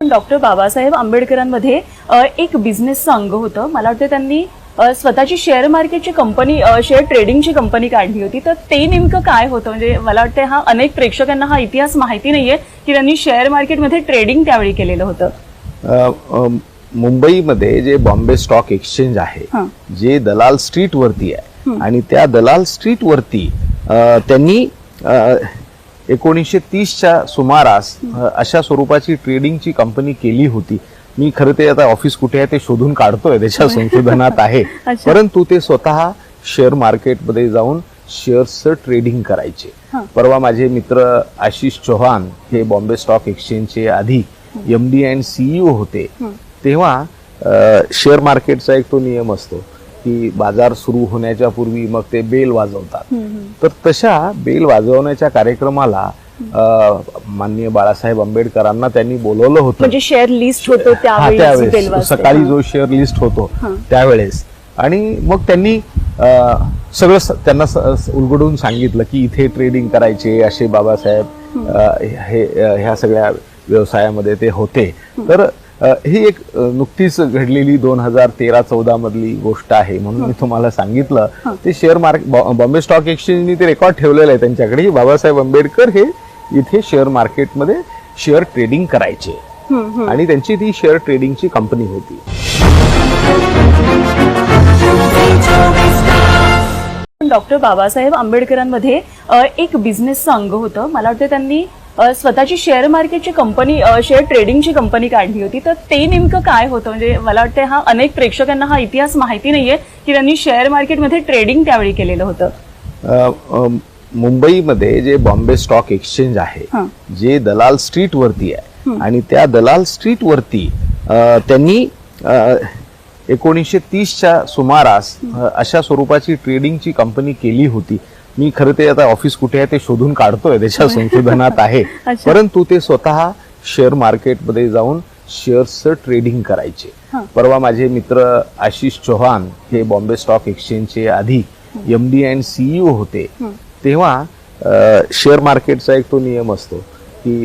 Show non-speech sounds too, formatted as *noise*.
Doctor Babasaheb आंबेडकरांमध्ये एक बिझनेसचं अंग होतं. मला वाटतं त्यांनी स्वतःची शेअर मार्केटची कंपनी शेअर ट्रेडिंगची कंपनी काढली होती. तर ते नेमकं काय होतं? म्हणजे मला वाटतं हा अनेक प्रेक्षकांना हा इतिहास माहिती नाहीये की त्यांनी शेअर मार्केटमध्ये ट्रेडिंग त्यावेळी केलेलं होतं. मुंबईमध्ये जे बॉम्बे स्टॉक एक्सचेंज आहे. जे दलाल स्ट्रीट वरती आहे आणि त्या दलाल स्ट्रीट वरती त्यांनी एकोणीसशे तीसच्या सुमारास अशा स्वरूपाची ट्रेडिंगची कंपनी केली होती. मी खरं ते आता ऑफिस कुठे आहे ते शोधून काढतोय त्याच्या *laughs* संशोधनात आहे. परंतु ते स्वतः शेअर मार्केटमध्ये जाऊन शेअर्सचं ट्रेडिंग करायचे. परवा माझे मित्र आशिष चौहान हे बॉम्बे स्टॉक एक्सचेंजचे आधी एम डी अँड सीईओ होते. तेव्हा शेअर मार्केटचा एक तो नियम असतो. की बाजार सुरू होण्याच्या पूर्वी मग ते बेल वाजवतात. तर तशा बेल वाजवण्याच्या कार्यक्रमाला माननीय बाळासाहेब आंबेडकरांना त्यांनी बोलवलं होतं. म्हणजे शेअर लिस्ट होतो त्यावेळी त्यावेळेस. सकाळी. जो शेअर लिस्ट होतो. त्यावेळेस. आणि मग त्यांनी सगळं त्यांना उलगडून सांगितलं की इथे ट्रेडिंग करायचे असे बाबासाहेब हे ह्या सगळ्या व्यवसायामध्ये ते होते. तर ही एक नुकतीच घडलेली दोन हजार तेरा चौदा मधली गोष्ट आहे म्हणून मी तुम्हाला सांगितलं. ते शेअर मार्केट बॉम्बे स्टॉक एक्सचेंजनी ते रेकॉर्ड ठेवलेलं आहे त्यांच्याकडे. की बाबासाहेब आंबेडकर हे इथे शेअर मार्केटमध्ये शेअर ट्रेडिंग करायचे. आणि त्यांची ती शेअर ट्रेडिंगची कंपनी होती. डॉक्टर बाबासाहेब आंबेडकरांमध्ये एक बिझनेसचं अंग होतं. मला वाटतं त्यांनी स्वतःची शेअर मार्केटची कंपनी शेअर ट्रेडिंगची कंपनी काढली होती. तर ते नेमकं काय होतं? म्हणजे मला वाटतं हा अनेक प्रेक्षकांना हा इतिहास माहिती नाहीये की त्यांनी शेअर मार्केटमध्ये ट्रेडिंग त्यावेळी केलेलं होतं. मुंबईमध्ये जे बॉम्बे स्टॉक एक्सचेंज आहे. जे दलाल स्ट्रीट वरती आहे आणि त्या दलाल स्ट्रीट वरती त्यांनी एकोणीसशे तीसच्या सुमारास अशा स्वरूपाची ट्रेडिंगची कंपनी केली होती. मी खरं ते आता ऑफिस कुठे आहे ते शोधून काढतोय त्याच्या *laughs* संशोधनात आहे. परंतु ते स्वतः शेअर मार्केटमध्ये जाऊन शेअर्सचं ट्रेडिंग करायचे. परवा माझे मित्र आशिष चौहान हे बॉम्बे स्टॉक एक्सचेंजचे आधी एम डी अँड सीईओ होते. तेव्हा शेअर मार्केटचा एक तो नियम असतो की